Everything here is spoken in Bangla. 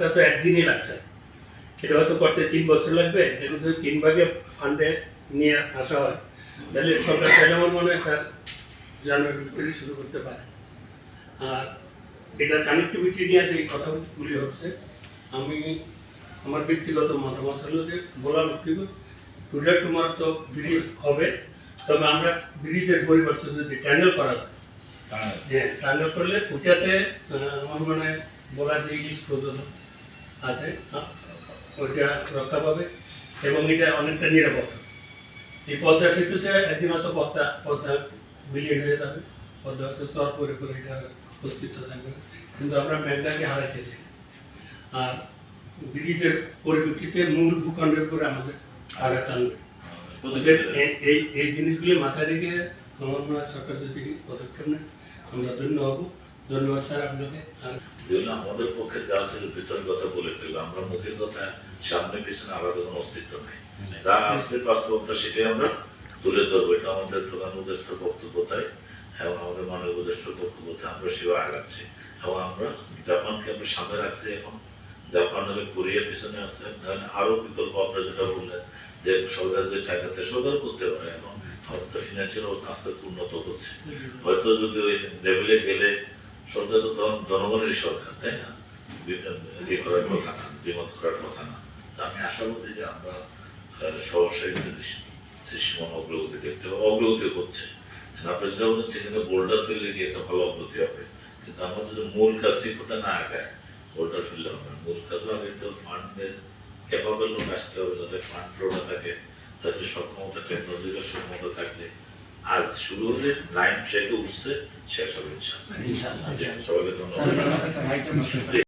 ফান্ডটা তো একদিনই লাগছে। সেটা হয়তো করতে তিন বছর লাগবে যদি তিন ভাগে ফান্ডে নিয়ে আসা হয় তাহলে সরকার চাইলে আমার মনে হয় স্যার জানুয়ারির ভিতরে শুরু করতে পারে। আর এটা কানেক্টিভিটি নিয়ে যে কথাগুলি হচ্ছে আমি আমার ব্যক্তিগত মতামত হলো যে বলা লক্ষ্মীপুর টুডে টুমারো তো ব্রিজ হবে তবে আমরা ব্রিজের পরিবর্তে যদি ট্যানেল করা যায় হ্যাঁ ট্যানেল করলে আহ, আমার মনে হয় বলার যে ইলিশ প্রযোজন আছে ওইটা রক্ষা পাবে এবং এটা অনেকটা নিরাপদ। এই পদ্মা সেতুতে একদিন হয়তো পদ্মা পদ্মা বিলীন হয়ে যাবে। পদ্মা হয়তো সর করে করে এটা অস্তিত্ব থাকবে। কিন্তু আমরা ম্যাংটাকে হারাইতে চাই। আর ব্রিজের পরিপ্রেক্ষিতে মূল ভূখণ্ডের উপরে আমাদের আঘাত আনবে। ওদের এই- এই এই জিনিসগুলি মাথায় রেখে আমার মনে হয় সরকার যদি পদক্ষেপ নেয় আমরা ধন্য হব। ধন্যবাদ স্যার আপনাকে। আর যেগুলো আমাদের পক্ষে যা ছিল ভিতরের কথা বলে ফেলব। আমরা মুখের কথা সামনে পিছনে আলাদা কোনো অস্তিত্ব নেই। যা আসছে বাস্তবতা সেটাই আমরা তুলে ধরবো। এটা আমাদের প্রধান উপদেষ্টার বক্তব্য তাই এবং আমাদের মাননীয় উপদেষ্টার বক্তব্য আমরা সেবা আগাচ্ছি। এবং আমরা জাপানকে আমরা সামনে রাখছি এখন। জাপান হলে কোরিয়ার পিছনে আছে। আরও বিকল্প আপনারা যেটা বললেন যে সরকার যদি ঠেকাতে সরকার করতে পারে এখন আমাদের তো ফিনান্সিয়াল অবস্থা আস্তে আস্তে উন্নত হচ্ছে। হয়তো যদি ওই লেভেলে গেলে সরকার তো তখন জনগণের সরকার, তাই না? ইয়ে করার কথা না, দ্বিমত করার কথা না। আমি আশাবাদী যে আমরা সহসায়ী সীমান অগ্রগতি দেখতে পাবো, অগ্রগতি হচ্ছে। আপনি যেটা বলেন সেখানে বোল্ডার ফেললে গিয়ে একটা ভালো অগ্রগতি হবে। কিন্তু আমরা যদি মূল কাজ ঠিক কথা না আগায় বোল্ডার ফেললে হবে। মূল কাজ আগে তো ফান্ডের ক্যাপাবল লোক আসতে হবে, যাতে ফান্ড ফ্লোটা থাকে, তাতে সক্ষমতা টেকনোলজির সক্ষমতা থাকলে আজ শুরু হলে লাইন ট্রেকে উঠছে শেষ হবে সবাইকে ধন্যবাদ।